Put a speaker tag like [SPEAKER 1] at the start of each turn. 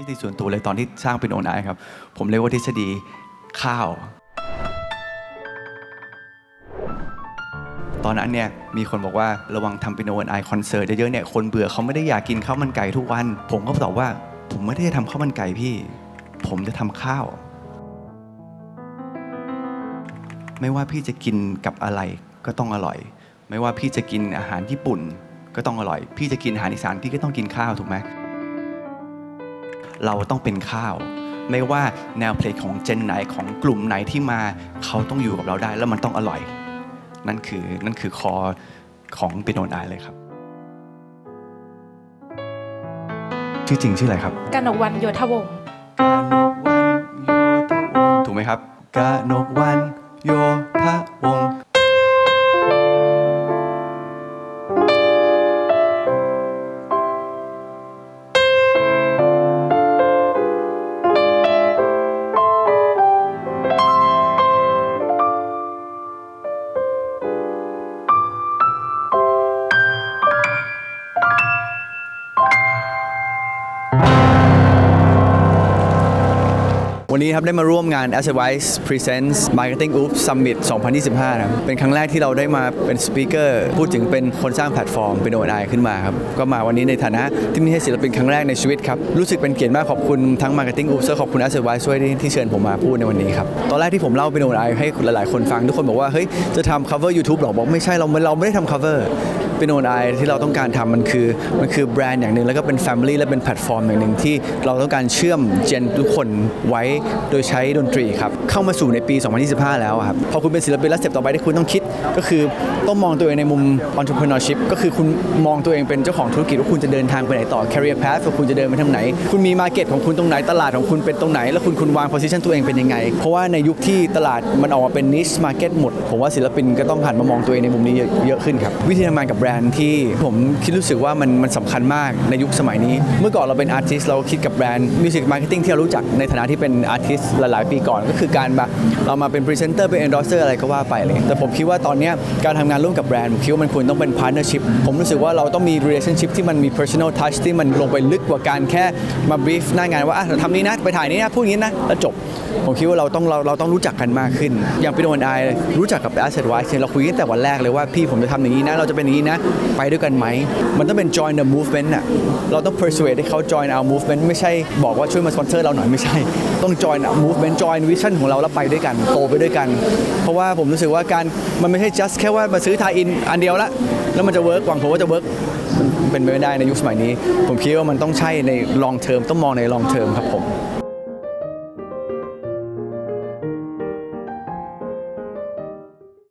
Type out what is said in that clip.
[SPEAKER 1] ทฤษฎีส่วนตัวเลยตอนที่สร้างเป็นโอนไอครับ ผมเรียกว่าทฤษฎีข้าว ตอนนั้นเนี่ยมีคนบอกว่าระวังทำเป็นโอนไอคอนเสิร์ตเยอะๆเนี่ยคนเบื่อเขาไม่ได้อยากกินข้าวมันไก่ทุกวัน ผมก็ตอบว่า ผมไม่ได้จะทำข้าวมันไก่พี่ ผมจะทำข้าว ไม่ว่าพี่จะกินกับอะไรก็ต้องอร่อย ไม่ว่าพี่จะกินอาหารญี่ปุ่นก็ต้องอร่อย พี่จะกินอาหารอีสานพี่ก็ต้องกินข้าวถูกไหม เราต้องเป็นข้าว ไม่ว่าแนวเพลงของเจนไหนของกลุ่มไหนที่มาเขาต้องอยู่กับเราได้ แล้วมันต้องอร่อย นั่นคือนั่นคือคอของเปียโนไดเลยครับ ชื่อจริงชื่ออะไรครับ
[SPEAKER 2] กนกวันโยธวงศ์
[SPEAKER 1] ถูกไหมครับกนกวันโยธวงศ์ วันนี้ครับได้มาร่วมงาน a s s e Wise Presents Marketing Oops Summit 2025นะครับเป็นครั้งแรกที่เราได้มาเป็นสปีกเกอร์พูดถึงเป็นคนสร้างแพลตฟอร์มเป็นโอไอขึ้นมาครับก็มาวันนี้ในฐานะที่ไม่ใช่ศิลปินครั้งแรกในชีวิตครับรู้สึกเป็นเกียรติมากขอบคุณทั้ง Marketing Oops และขอบคุณ a s s e Wise ด้วยที่ที่เชิญผมมาพูดในวันนี้ครับตอนแรกที่ผมเล่าเป็นโอไอให้หลายๆ คนฟังทุกคนบอกว่าเฮ้ยจะทำ cover YouTube หรอบอกไม่ใช่เราเราไม่ได้ทำ cover เป็นโอนไอที่เราต้องการทำมันคือมันคือแบรนด์อย่างหนึ่งแล้วก็เป็น Family และเป็นแพลตฟอร์มอย่างหนึ่งที่เราต้องการเชื่อมเจนทุกคนไว้โดยใช้ดนตรีครับ เข้ามาสู่ในปี 2025 แล้วครับ พอคุณเป็นศิลปินแล้วสเต็ปต่อไปที่คุณต้องคิด ก็คือต้องมองตัวเองในมุม entrepreneurship ก็คือคุณมองตัวเองเป็นเจ้าของธุรกิจว่าคุณจะเดินทางไปไหนต่อ career path ว่าคุณจะเดินไปทางไหน คุณมี market ของคุณตรงไหนตลาดของคุณเป็นตรงไหน แล้วคุณคุณวาง position ตัวเองเป็นยังไง เพราะว่าในยุคที่ตลาดมันออกมาเป็น niche market หมดผมว่าศิลปินก็ต้องหันมามองตัวเองในมุมนี้เยอะเยอะขึ้นครับวิธีทำงานกับแบรนด์ที่ผมคิดรู้สึกว่ามันมันสำคัญมากในยุคสมัยนี้ เมื่อก่อนเราเป็นอาร์ติสเราคิดกับแบรนด์มิวสิกมาร์เก็ตติ้งที่เรารู้จักในฐานะที่เป็นอาร์ติสหลายๆ ปีก่อนก็คือการมาเรามาเป็นพรีเซนเตอร์เป็นเอนดอร์เซอร์อะไรก็ว่าไปเลย แต่ผมคิดว่าตอนนี้การทำงานร่วมกับแบรนด์ผมคิดว่ามันควรต้องเป็นพาร์ทเนอร์ชิพผมรู้สึกว่าเราต้องมี relationship ที่มันมี personal touch ที่มันลงไปลึกกว่าการแค่มา brief หน้างานว่าเราทำนี้นะไปถ่ายนี้นะพูดงนี้นะแล้วจบ ผมคิดว่าเราต้องเราเราต้องรู้จักกันมากขึ้น อย่างเป็นวันไอรู้จักกับ Asset Wise เนี่เราคุยกันแต่วันแรกเลยว่าพี่ผมจะทำอย่างนี้นะ เราจะเป็นอย่างนี้นะ ไปด้วยกันไหม มันต้องเป็น join the movement น่ะเราต้อง persuade ให้เขา join our movement ไม่ใช่บอกว่าช่วยมา sponsor เราหน่อยไม่ใช่ ต้อง join our movement join vision ของเราแล้วไปด้วยกันโตไปด้วยกัน เพราะว่าผมรู้สึกว่าการมันไม่ใช่ just แค่ว่ามาซื้อทายอินอันเดียวละแล้วมันจะ work หวังผมว่าจะ work เป็นไปไม่ได้ในยุคสมัยนี้ ผมคิดว่ามันต้องใช่ใน long term ต้องมองใน long term ครับผม